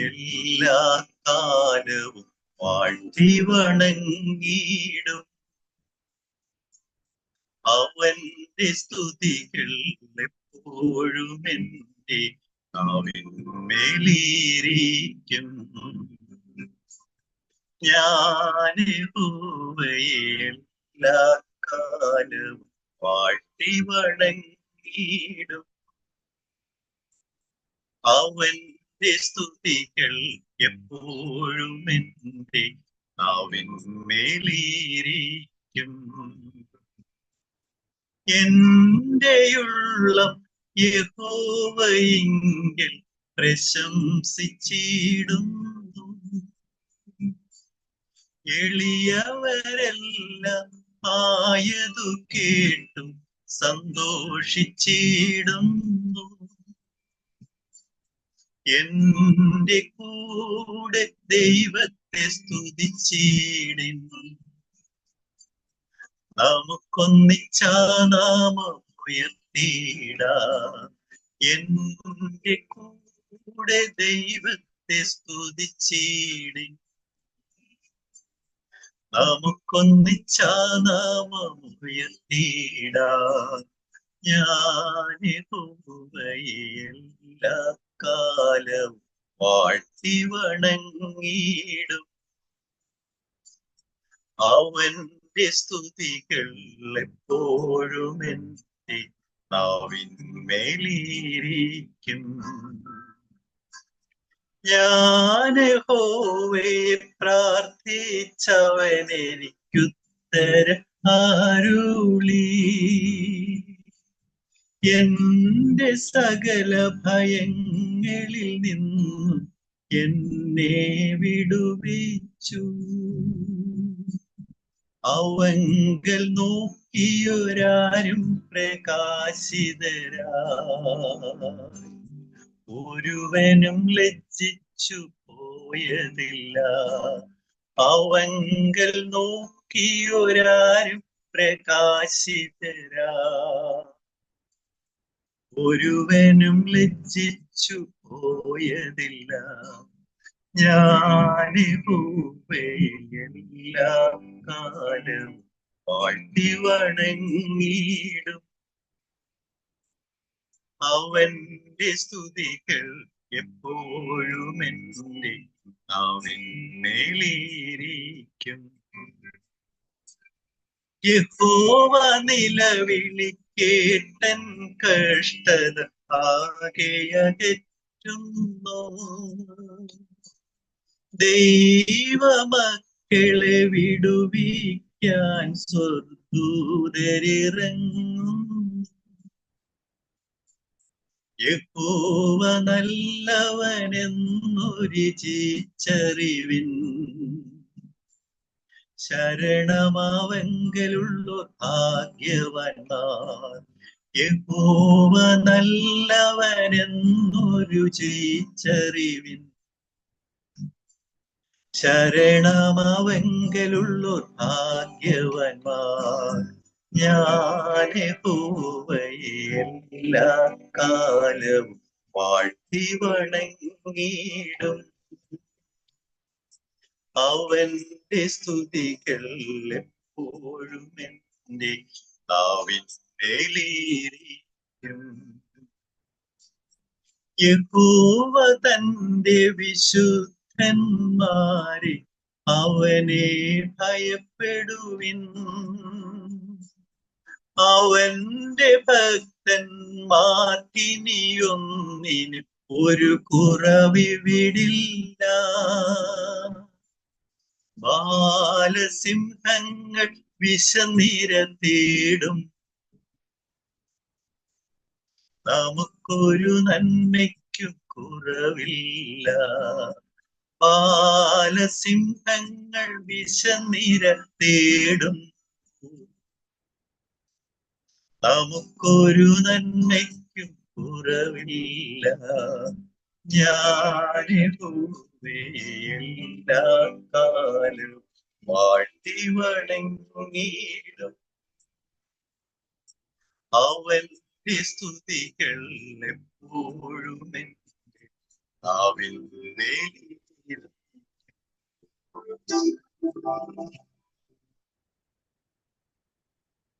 എല്ലാ കാലവും വാഴ്ത്തി വണങ്ങിയിടും അവന്റെ സ്തുതികൾ എപ്പോഴും എന്റെ അവൻ ഞാനിഹോവയെ കാലവും വാഴ്ത്തി വണങ്ങിയിടും. അവന്റെ സ്തുതികൾ എപ്പോഴും എന്റെ യഹോവയെങ്കിൽ എളിയവരെല്ലാം ആയതു കേട്ടും സന്തോഷിച്ചിടുന്നു. എന്റെ കൂടെ ദൈവത്തെ സ്തുതിച്ചിടുന്നു. നമുക്കൊന്നിച്ചാ നാമം ഉയർത്തിയിടാം എന്റെ കൂടെ ദൈവത്തെ സ്തുതിച്ചിടി നമുക്കൊന്നിച്ചാ നാമം ഉയർത്തിയിടാം ഞാനിഹോവയെല്ലാ കാലവും വാഴ്ത്തി വണങ്ങിയിടും. അവന്റെ സ്തുതികൾ എപ്പോഴും എന്റെ നാവിന്മേലിരിക്കും. പ്രാർത്ഥിച്ചവൻ എനിക്കുത്തര ആരുളി. എന്റെ സകല ഭയങ്ങളിൽ നിന്നും എന്നെ വിടുവിച്ചു. അവങ്കൽ നോക്കിയൊരാരും പ്രകാശിതരാ. ഒരുവനും ലജ്ജിച്ചു പോയതില്ല. അവങ്കൽ നോക്കിയൊരാരും പ്രകാശിതരാ. ഒരുവനും ലജ്ജിച്ചു പോയതില്ല. ഞാനിഹൂവയെല്ലാ കാലം പാട്ടി വണങ്ങിയിടും. അവന്റെ സ്തുതികൾ എപ്പോഴും എന്റെ നാവിന്മേലിരിക്കും യഹോവ നിലവിളി കേട്ടൻ കഷ്ടത ആകെയകറ്റുന്നു. ദൈവമക്കളെ വിടുവിക്കാൻ സ്വർദൂതരിറങ്ങും യഹോവ നല്ലവനെന്നൊരു ചീച്ചറിവിൻ ശരണമാവെങ്കലുള്ള ഭാഗ്യവന്മാർ. യഹോവ നല്ലവനെന്നൊരു ചീച്ചറിവിൻ ശരണമാവെങ്കിലുള്ളു ഭാഗ്യവന്മാർ. ഞാനെ എല്ലാ കാലവും വാഴ്ത്തി വണങ്ങിയിടും. അവന്റെ സ്തുതികൾ എപ്പോഴും എന്റെ യഹൂവ യഹോവ തന്റെ വിശുദ്ധന്മാരെ അവനെ ഭയപ്പെടുവിൻ. അവന്റെ ഭക്തന്മാർക്കിനിയൊന്നിന് ഒരു കുറവിവിടില്ല ബാലസിംഹങ്ങൾ വിശനിര തേടും. നമുക്കൊരു നന്മയ്ക്കും കുറവില്ല. ബാലസിംഹങ്ങൾ വിശനിര തേടും. നമുക്കൊരു നന്മയ്ക്കും കുറവില്ല. കാലം അവൻ സ്തുതികൾ എപ്പോഴും അവൻ വേലിയിടും.